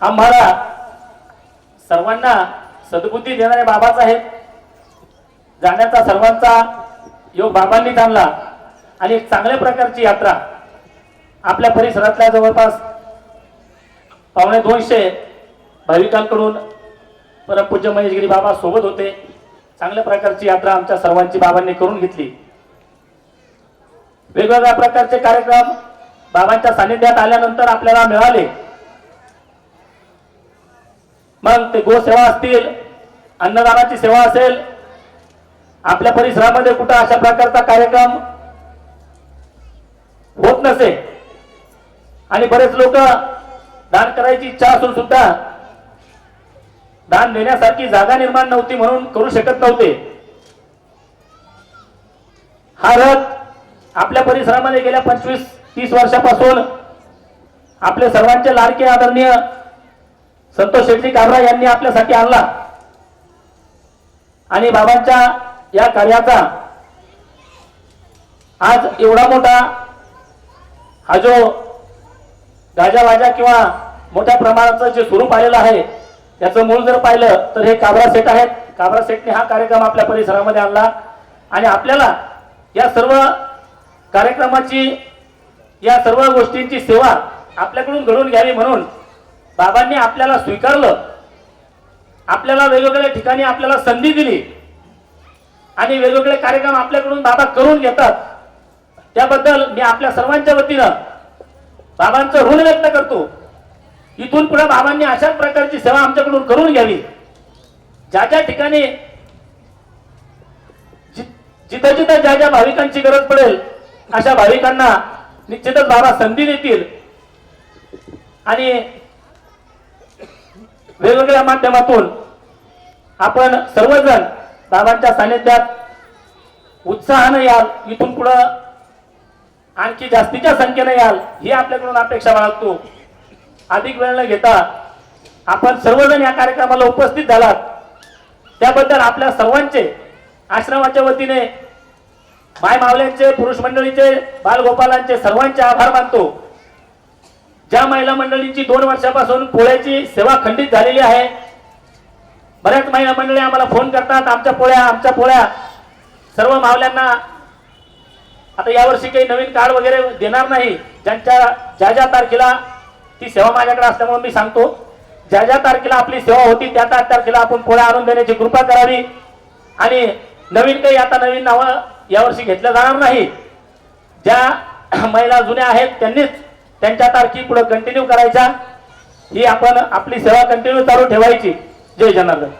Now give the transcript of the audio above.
आम्हाला सर्वांना सद्बुद्धी देणारे बाबाच आहेत. जाण्याचा सर्वांचा योग बाबांनीच आणला आणि एक चांगल्या प्रकारची यात्रा आपल्या परिसरातल्या जवळपास पावणे दोनशे भाविकांकडून परमपूज्य महेशगिरी बाबा सोबत होते. चांगल्या प्रकारची यात्रा आमच्या सर्वांची बाबांनी करून घेतली. वेगवेगळ्या प्रकारचे कार्यक्रम बाबांच्या सानिध्यात आल्यानंतर आपल्याला मिळाले. मग ते गोसेवा असतील अन्नदानाची सेवा असेल आपल्या परिसरामध्ये कुठं अशा प्रकारचा कार्यक्रम होत नसे आणि बरेच लोक दान करायची इच्छा असून सुद्धा दान देण्यासारखी जागा निर्माण नव्हती म्हणून करू शकत नव्हते. हा रथ आपल्या परिसरामध्ये गेल्या पंचवीस तीस वर्षापासून आपले सर्वांचे लाडके आदरणीय संतोष शेट्टी काबरा यांनी आपल्यासाठी आणला. आणि बाबांच्या या कार्याचा आज एवढा मोठा हा जो गाजावाजा किंवा मोठ्या प्रमाणाचं जे स्वरूप आलेलं आहे त्याचं मूळ जर पाहिलं तर हे काबरा सेट आहेत. काबरा सेटने हा कार्यक्रम आपल्या परिसरामध्ये आणला. आणि आपल्याला या सर्व कार्यक्रमाची या सर्व गोष्टींची सेवा आपल्याकडून घडून घ्यावी म्हणून बाबांनी आपल्याला स्वीकारलं. आपल्याला वेगवेगळ्या ठिकाणी आपल्याला संधी दिली. आणि वेगवेगळे कार्यक्रम आपल्याकडून बाबा करून घेतात. त्याबद्दल मी आपल्या सर्वांच्या वतीनं बाबांचं ऋण व्यक्त करतो. इथून पुढे बाबांनी अशाच प्रकारची सेवा आमच्याकडून करून घ्यावी. ज्या ज्या ठिकाणी जिथं जिथं ज्या ज्या भाविकांची गरज पडेल अशा भाविकांना निश्चितच बाबा संधी देतील. आणि वेगवेगळ्या माध्यमातून आपण सर्वजण बाबांच्या सानिध्यात उत्साहानं याल इथून पुढं आणखी जास्तीच्या संख्येने याल ही आपल्याकडून अपेक्षा बाळगतो. अधिक वेळ न घेता आपण सर्वजण या कार्यक्रमाला उपस्थित झालात. त्याबद्दल आपल्या सर्वांचे आश्रमाच्या वतीने माय मावल्यांचे पुरुष मंडळीचे बालगोपालांचे सर्वांचे आभार मानतो. ज्या महिला मंडळींची दोन वर्षापासून पोळ्याची सेवा खंडित झालेली आहे बऱ्याच महिला मंडळी आम्हाला फोन करतात आमच्या पोळ्या आमच्या पोळ्या. सर्व मावल्यांना आता यावर्षी काही नवीन कार्ड वगैरे देणार नाही. ज्यांच्या ज्या ज्या तारखेला ती सेवा माझ्याकडे असल्यामुळे मी सांगतो ज्या ज्या तारखेला आपली सेवा होती त्या त्या तारखेला आपण पोळ्या आणून देण्याची कृपा करावी. आणि नवीन काही आता नवीन नावं यावर्षी घेतलं जाणार नाही. ज्या महिला जुन्या आहेत त्यांनीच त्यांच्या तारखी पुढे कंटिन्यू करायच्या ही आपण आपली सेवा कंटिन्यू चालू ठेवायची. जय जनार्दन.